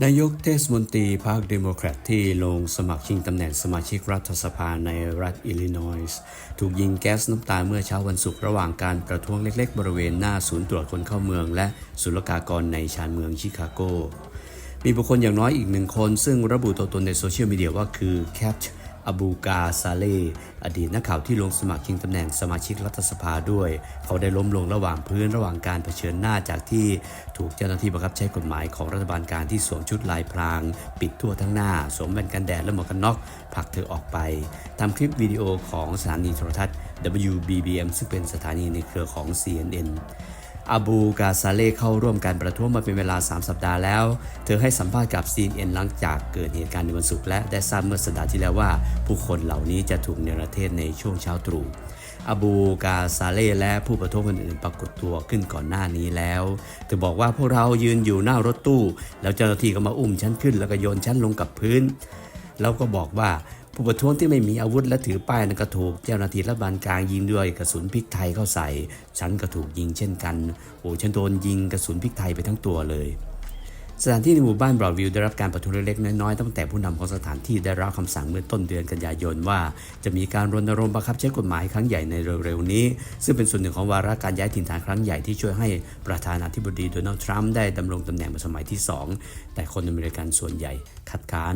นายกเทศมนตรีพรรคเดโมแครตที่ลงสมัครชิงตำแหน่งสมาชิกรัฐสภาในรัฐอิลลินอยส์ถูกยิงแก๊สน้ำตาเมื่อเช้าวันศุกร์ระหว่างการประท้วงเล็กๆ บริเวณหน้าศูนย์ตรวจคนเข้าเมือง และศุลกากรในชานเมืองชิคาโก มีบุคคลอย่างน้อยอีกหนึ่งคน ซึ่งระบุตัวตนในโซเชียลมีเดียว่าคือแคปอบูกาซาเล อดีตนักข่าวที่ลงสมัครชิงตำแหน่งสมาชิกรัฐสภาด้วย เขาได้ล้มลงระหว่างพื้นระหว่างการเผชิญหน้าจากที่ถูกเจ้าหน้าที่บังคับใช้กฎหมายของรัฐบาลการที่สวมชุดลายพราง ปิดทั่วทั้งหน้า สวมแว่นกันแดดและหมวกกันน็อกผลักเธอออกไปทำคลิปวิดีโอของสถานีโทรทัศน์ WBBM ซึ่งเป็นสถานีในเครือของ CNN อาบูกาซาเล่เข้าร่วมการประท้วงมาเป็นเวลา 3 สัปดาห์แล้ว เธอให้สัมภาษณ์กับ CNN หลังจากเกิดเหตุการณ์ในวันศุกร์และได้ทราบเมื่อสัปดาห์ที่แล้วว่า ผู้คนเหล่านี้จะถูกเนรเทศในช่วงเช้าตรู่อาบูกาซาเล่และผู้ประท้วงคนอื่นปรากฏตัวขึ้นก่อนหน้านี้แล้ว เธอบอกว่าพวกเรายืนอยู่หน้ารถตู้ แล้วเจ้าหน้าที่ก็มาอุ้มฉันขึ้นแล้วก็โยนฉันลงกับพื้น แล้วก็บอกว่า ผู้ประท้วงที่ไม่มีอาวุธและถือป้ายนั้นก็ถูกเจ้าหน้าที่รัฐบาลกลางยิงด้วยกระสุนพริกไทยเข้าใส่ ฉันก็ถูกยิงเช่นกัน โอ้ฉันโดนยิงกระสุนพริกไทยไปทั้งตัวเลย สถานที่ในหมู่บ้านบรอดวิวได้รับการประท้วงเล็กๆน้อยๆตั้งแต่ผู้นำของสถานที่ได้รับคำสั่งเมื่อต้นเดือนกันยายนว่า จะมีการรณรงค์บังคับใช้กฎหมายครั้งใหญ่ในเร็วๆนี้ ซึ่งเป็นส่วนหนึ่งของวาระการย้ายถิ่นฐานครั้งใหญ่ที่ช่วยให้ประธานาธิบดีโดนัลด์ทรัมป์ได้ดำรงตำแหน่งเป็นสมัยที่ 2 แต่คนอเมริกันส่วนใหญ่คัดค้าน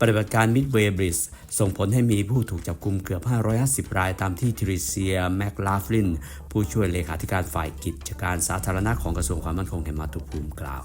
ปฏิบัติการมิดเวย์บริดส่งผลให้มีผู้ถูกจับกุมเกือบ 550 รายตามที่ทริเซียแมคลาฟลินผู้ช่วยเลขาธิการฝ่ายกิจการสาธารณะของกระทรวงความมั่นคงแห่งมาตุภูมิกล่าว